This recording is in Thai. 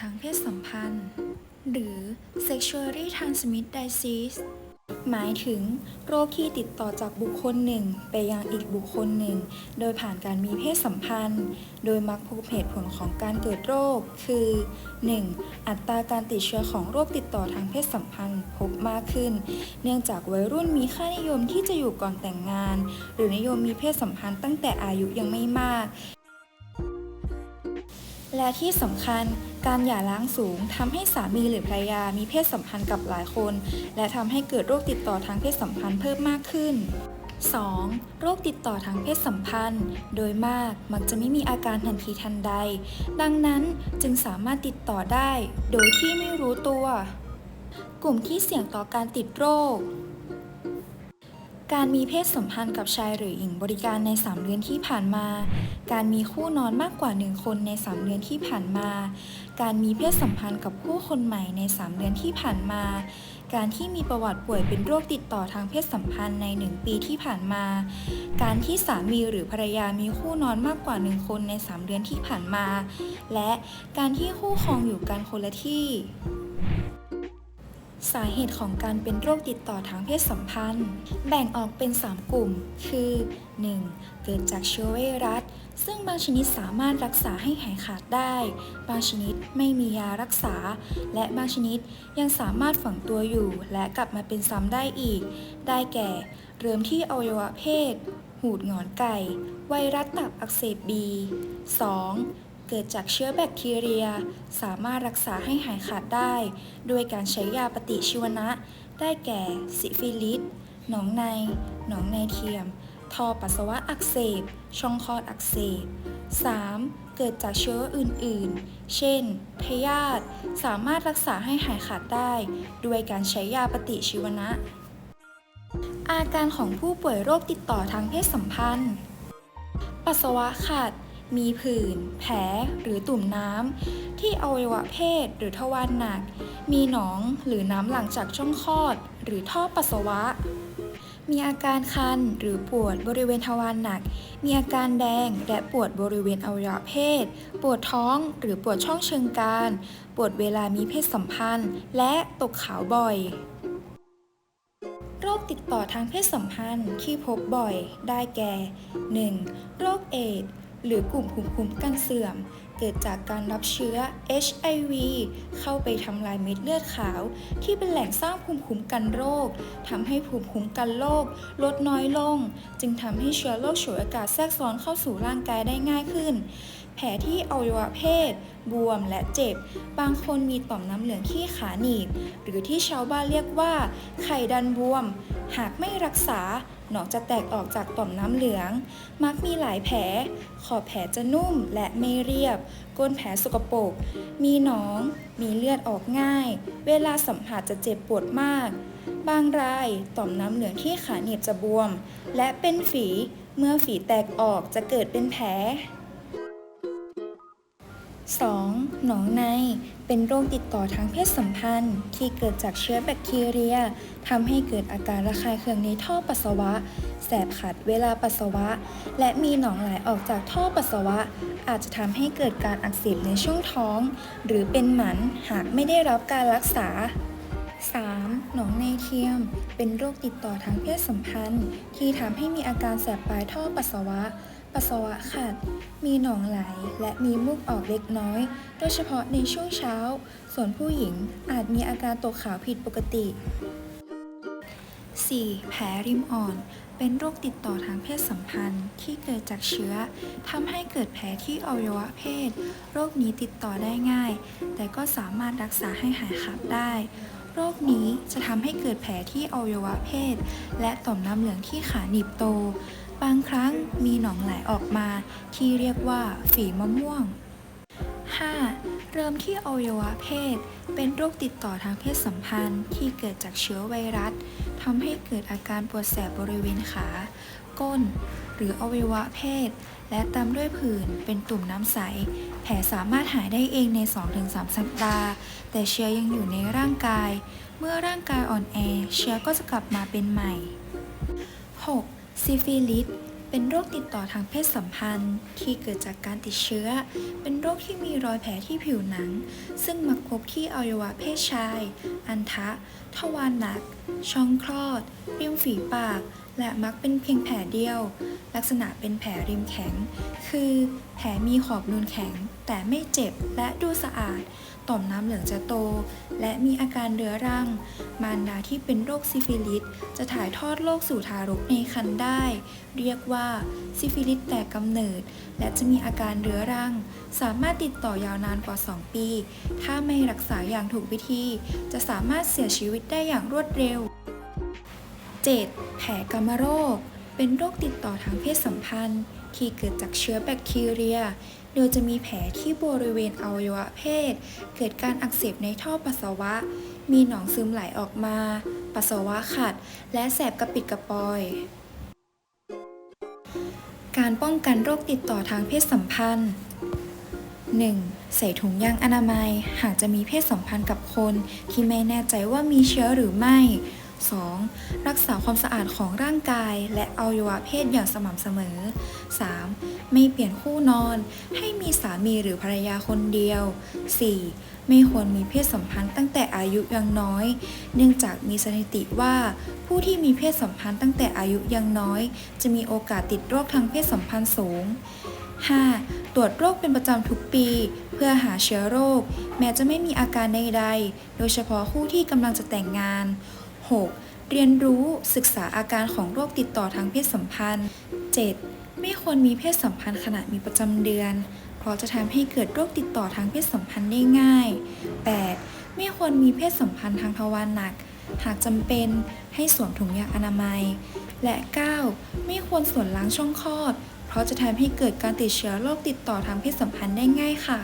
ทางเพศสัมพันธ์ หรือ sexually transmitted disease หมายถึงโรคที่ติดต่อจากบุคคลหนึ่ง ไปยังอีกบุคคลหนึ่ง โดยผ่านการมีเพศสัมพันธ์ โดยมักพบเหตุผลของการเกิดโรค คือ 1. อัตราการติดเชื้อของโรคติดต่อทางเพศสัมพันธ์พบมากขึ้น เนื่องจากวัยรุ่นมีค่านิยมที่จะอยู่ก่อนแต่งงาน หรือนิยมมีเพศสัมพันธ์ตั้งแต่อายุยังไม่มาก และที่สำคัญ การหย่าร้างสูงทำให้สามีหรือภรรยามีเพศสัมพันธ์กับหลายคน และทำให้เกิดโรคติดต่อทางเพศสัมพันธ์เพิ่มมากขึ้น 2. โรคติดต่อทางเพศสัมพันธ์ โดยมากมักจะไม่มีอาการทันทีทันใด ดังนั้นจึงสามารถติดต่อได้ โดยที่ไม่รู้ตัว กลุ่มที่เสี่ยงต่อการติดโรค การมีเพศสัมพันธ์กับชายหรือหญิงบริการใน 3 เดือนที่ผ่านมา การมีคู่นอนมากกว่า 1 คนใน 3 เดือนที่ผ่านมา การมีเพศสัมพันธ์กับผู้คนใหม่ใน 3 เดือนที่ผ่านมา การที่มีประวัติป่วยเป็นโรคติดต่อทางเพศสัมพันธ์ใน 1 ปีที่ผ่านมา การที่สามีหรือภรรยามีคู่นอนมากกว่า 1 คนใน 3 เดือนที่ผ่านมา และการที่คู่ครองอยู่กันคนละที่ สาเหตุของการเป็นโรคติดต่อทางเพศสัมพันธ์ แบ่งออกเป็น 3 กลุ่ม คือ 1. เกิดจากเชื้อไวรัส ซึ่งบางชนิดสามารถรักษาให้หายขาดได้ บางชนิดไม่มียารักษา และบางชนิดยังสามารถฝังตัวอยู่ และกลับมาเป็นซ้ำได้อีก ได้แก่ เริ่มที่อวัยวะเพศ หูดหงอนไก่ ไวรัสตับอักเสบบี 2. เกิดจากเชื้อแบคทีเรีย สามารถรักษาให้หายขาดได้ ด้วยการใช้ยาปฏิชีวนะ ได้แก่ซิฟิลิส หนองใน หนองในเทียม ท่อปัสสาวะอักเสบ ช่องคลอดอักเสบ 3. เกิดจากเชื้ออื่น ๆ เช่น พยาธิ สามารถรักษาให้หายขาดได้ ด้วยการใช้ยาปฏิชีวนะ อาการของผู้ป่วยโรคติดต่อทางเพศสัมพันธ์ ปัสสาวะขัด มีผื่น แผล หรือตุ่มน้ำ ที่อวัยวะเพศหรือทวารหนัก มีหนองหรือน้ำหลังจากช่องคลอด หรือท่อปัสสาวะ มีอาการคันหรือปวดบริเวณทวารหนัก มีอาการแดงและปวดบริเวณอวัยวะเพศ ปวดท้องหรือปวดช่องเชิงกรานปวดเวลามีเพศสัมพันธ์ และตกขาวบ่อยโรคติดต่อทางเพศสัมพันธ์ที่พบบ่อยได้แก่ 1. โรคเอดส์ หรือกลุ่มภูมิคุ้มกันเสื่อม เกิดจากการรับเชื้อ HIV เข้าไปทำลายเม็ดเลือดขาว ที่เป็นแหล่งสร้างภูมิคุ้มกันโรคทำให้ภูมิคุ้มกันโรคลดน้อยลง จึงทำให้เชื้อโรคฉวยโอกาสแทรกซ้อนเข้าสู่ร่างกายได้ง่ายขึ้น แผลที่อวัยวะเพศ บวมและเจ็บ บางคนมีต่อมน้ำเหลืองที่ขาหนีบ หรือที่ชาวบ้านเรียกว่า ไข่ดันบวม หากไม่รักษาหนองจะแตกออกจากต่อมน้ำเหลือง มักมีหลายแผล ขอบแผลจะนุ่มและไม่เรียบ ก้นแผลสกปรก มีหนอง มีเลือดออกง่าย เวลาสัมผัสจะเจ็บปวดมาก บางรายต่อมน้ำเหลืองที่ขาหนีบจะบวม และเป็นฝี เมื่อฝีแตกออกจะเกิดเป็นแผล 2. หนองใน เป็นโรคติดต่อทางเพศสัมพันธ์ ที่เกิดจากเชื้อแบคทีเรียทำให้เกิดอาการระคายเคืองในท่อปัสสาวะ แสบขัดเวลาปัสสาวะ และมีหนองไหลออกจากท่อปัสสาวะ อาจจะทำให้เกิดการอักเสบในช่องท้อง หรือเป็นหมันหากไม่ได้รับการรักษา 3. หนองในเทียม เป็นโรคติดต่อทางเพศสัมพันธ์ ที่ทำให้มีอาการแสบปลายท่อปัสสาวะ ปัสสาวะขัด มีหนองไหลและมีมูกออกเล็กน้อย โดยเฉพาะในช่วงเช้า ส่วนผู้หญิงอาจมีอาการตกขาวผิดปกติ 4. แผลริมอ่อน เป็นโรคติดต่อทางเพศสัมพันธ์ที่เกิดจากเชื้อทำให้เกิดแผลที่อวัยวะเพศ โรคนี้ติดต่อได้ง่าย แต่ก็สามารถรักษาให้หายขาดได้ โรคนี้จะทำให้เกิดแผลที่อวัยวะเพศ และต่อมน้ำเหลืองที่ขาหนีบโต บางครั้งมีหนองไหลออกมาที่เรียกว่าฝีมะม่วง 5. เริ่มที่อวัยวะเพศ เป็นโรคติดต่อทางเพศสัมพันธ์ที่เกิดจากเชื้อไวรัสทำให้เกิดอาการปวดแสบบริเวณขา ก้น หรืออวัยวะเพศ และตามด้วยผื่นเป็นตุ่มน้ำใส แผลสามารถหายได้เองใน 2-3 สัปดาห์ แต่เชื้อยังอยู่ในร่างกาย เมื่อร่างกายอ่อนแอ เชื้อก็จะกลับมาเป็นใหม่ 6. ซิฟิลิสเป็นโรคติดต่อทางเพศสัมพันธ์ ที่เกิดจากการติดเชื้อ เป็นโรคที่มีรอยแผลที่ผิวหนัง ซึ่งมักพบที่อวัยวะเพศชาย อันทะ ทวารหนัก ช่องคลอด ริมฝีปาก และมักเป็นเพียงแผลเดียว ลักษณะเป็นแผลริมแข็ง คือ แผลมีขอบนูนแข็ง แต่ไม่เจ็บและดูสะอาด ต่อมน้ำเหลืองจะโต และมีอาการเรื้อรัง มารดาที่เป็นโรคซิฟิลิสจะถ่ายทอดโรคสู่ทารกในครรภ์ได้ เรียกว่าซิฟิลิสแต่กำเนิด และจะมีอาการเรื้อรัง สามารถติดต่อยาวนานกว่า 2 ปี ถ้าไม่รักษาอย่างถูกวิธี จะสามารถเสียชีวิตได้อย่างรวดเร็ว 7. แผลกามโรค เป็นโรคติดต่อทางเพศสัมพันธ์ ที่เกิดจากเชื้อแบคทีเรีย โดยจะมีแผลที่บริเวณอวัยวะเพศ เกิดการอักเสบในท่อปัสสาวะ มีหนองซึมไหลออกมา ปัสสาวะขัด และแสบกระปิดกระปอย การป้องกันโรคติดต่อทางเพศสัมพันธ์ 1. ใส่ถุงยางอนามัย หากจะมีเพศสัมพันธ์กับคนที่ไม่แน่ใจว่ามีเชื้อหรือไม่ 2. รักษาความสะอาดของร่างกาย และอวัยวะเพศอย่างสม่ำเสมอ 3. ไม่เปลี่ยนคู่นอน ให้มีสามีหรือภรรยาคนเดียว 4. ไม่ควรมีเพศสัมพันธ์ตั้งแต่อายุยังน้อย เนื่องจากมีสถิติว่า ผู้ที่มีเพศสัมพันธ์ตั้งแต่อายุยังน้อย จะมีโอกาสติดโรคทางเพศสัมพันธ์สูง 5. ตรวจโรคเป็นประจำทุกปี เพื่อหาเชื้อโรค แม้จะไม่มีอาการใดๆ โดยเฉพาะคู่ที่กำลังจะแต่งงาน 6. เรียนรู้ศึกษาอาการของโรคติดต่อทางเพศสัมพันธ์ 7. ไม่ควรมีเพศสัมพันธ์ขณะมีประจำเดือน เพราะจะทำให้เกิดโรคติดต่อทางเพศสัมพันธ์ได้ง่าย 8. ไม่ควรมีเพศสัมพันธ์ทางทวารหนัก หากจำเป็นให้สวมถุงยางอนามัย และ 9. ไม่ควรส่วนล้างช่องคลอด เพราะจะทำให้เกิดการติดเชื้อโรคติดต่อทางเพศสัมพันธ์ได้ง่ายค่ะ